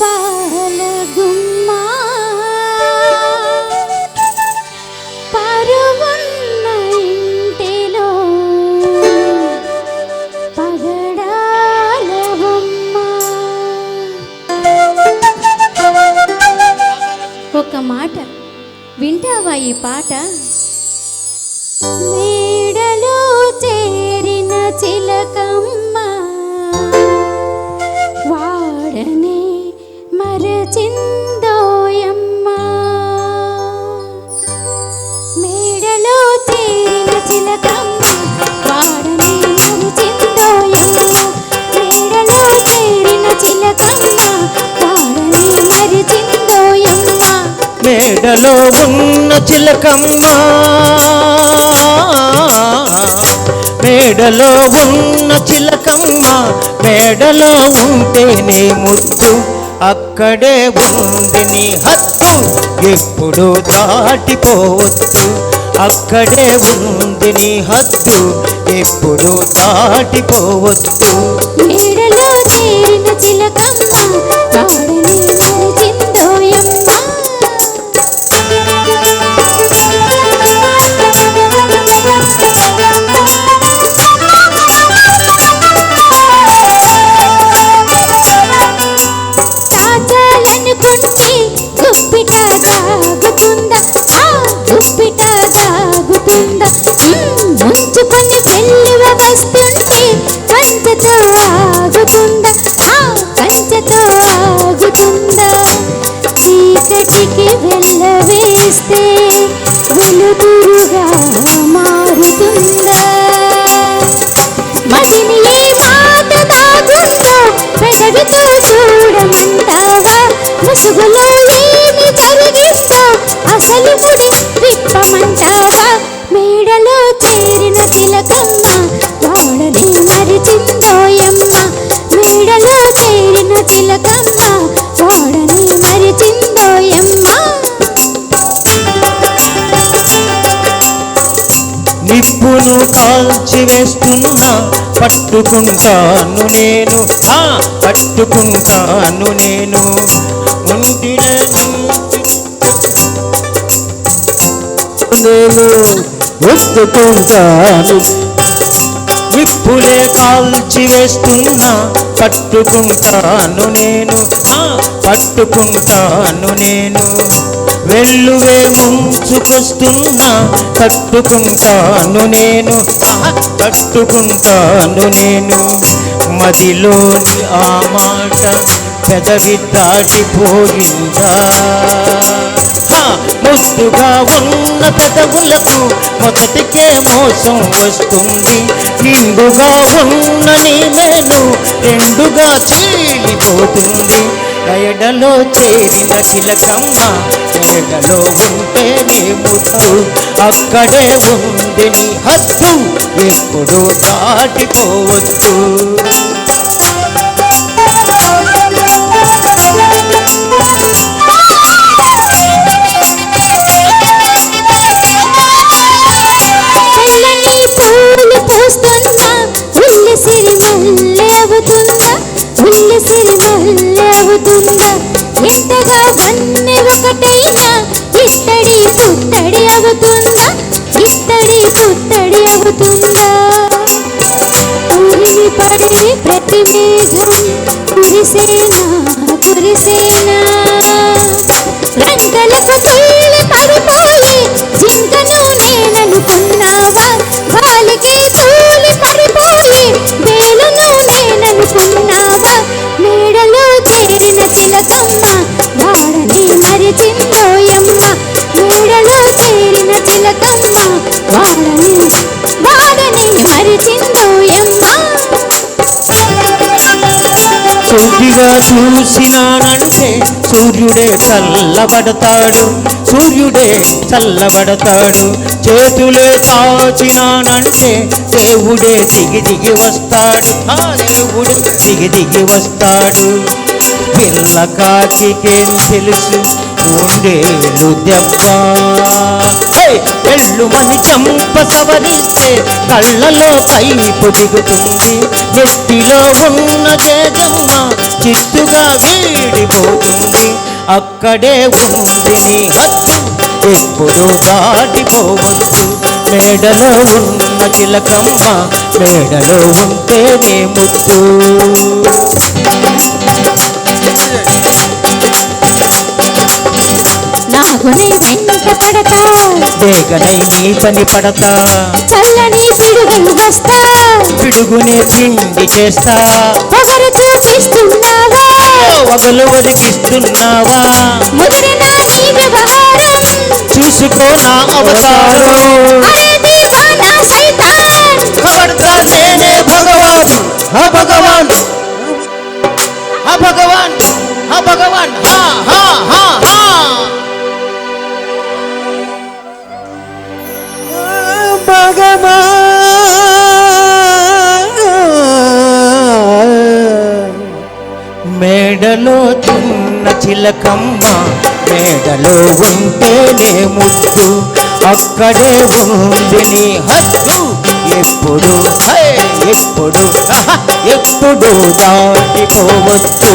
పాల గుమ్మా పరువున్న ఇంటిలో పగడాల బొమ్మ ఒక మాట వింటావా ఈ పాట? మేడలో చేరిన చిలకమ్మ మేడలో ఉన్న చిలకమ్మ. మేడలో ఉన్న చిలకమ్మ మేడలో ఉంటేనే ముద్దు. అక్కడే ఉంది నీ హద్దు ఎప్పుడు దాటిపోవచ్చు అక్కడే ఉంది నీ హద్దు ఎప్పుడు దాటిపోవచ్చు మేడలో చేరిన చిలకమ్మ అసలు విప్పమంటావా మేడలో చేరిన తిలకమ్మ వాడని మరిచిందోయమ్మ మేడలో చేరిన తిలకమ్మ వాడని మరిచిందోయమ్మ నిప్పును కాల్చి వేస్తున్నా పట్టుకుంటాను నేను. పట్టుకుంటాను నేను. ముండిన నేను ఒత్తుకుంటాను విప్పులే కాల్చి వేస్తున్నా పట్టుకుంటాను నేను. ఆ పట్టుకుంటాను నేను. వెల్లువే ముంచుకొస్తున్నా తట్టుకుంటాను నేను. ఆహా, తట్టుకుంటాను నేను. మదిలోని ఆ మాట పెదవి దాటిపోయిందా? ముద్దుగా ఉన్న పెదవులకు మొదటికే మోసం వస్తుంది. నిండుగా ఉన్న నీ మేలు రెండుగా చీలిపోతుంది. ఎడలో చేరిన కిలకమ్మ ఎడలో ఉంటే నీ ముద్దు. అక్కడే ఉంది నీ హద్దు ఎప్పుడు దాటిపోవచ్చు. అవుతుందా? ఉల్లి సిరి మల్లె అవుతుందా? ఎంతగా వన్నె ఒకటైనా ఇత్తడి పుత్తడి అవుతుందా? ఇత్తడి పుత్తడి అవుతుందా? ఊరిని పడే ప్రతి మేఘం కురిసేనా కురిసేనా? సూటిగా చూసినానంటే సూర్యుడే చల్లబడతాడు సూర్యుడే చల్లబడతాడు. చేతులే చాచినానంటే దేవుడే దిగి దిగి వస్తాడు. ఆ దేవుడు దిగి దిగి వస్తాడు. పిల్ల కాకికేం తెలుసు? ఉండేలు దెబ్బ. హే! ఎల్లుమని చంప సవరిస్తే కళ్ళలో కైపు దిగుతుంది. నెత్తిలో ఉన్న జగమ్మ చిత్తుగా వీడిపోతుంది. అక్కడే ఉంది నీ హద్దు ఎప్పుడు దాటిపోవచ్చు. మేడలో ఉన్న చిలకమ్మ మేడలో ఉంటే నీ ముద్దు. పడతా. నీ పని పడతా. చల్లని వస్తా. పిడుగునే పిండి చేస్తా. పొగరు చూపిస్తున్నావా వగలు వరికిస్తున్నావా ముదిరిన నీ వ్యవహారం. చూసుకో నా అవతారం. అరే దీవానా సైతాన్. మేడలో చిన్న చిలకమ్మ. మేడలో ఉంటేనే ముద్దు అక్కడే ఉంది నీ హద్దు. ఎప్పుడు? ఎప్పుడు? ఎప్పుడు దాటిపోవచ్చు?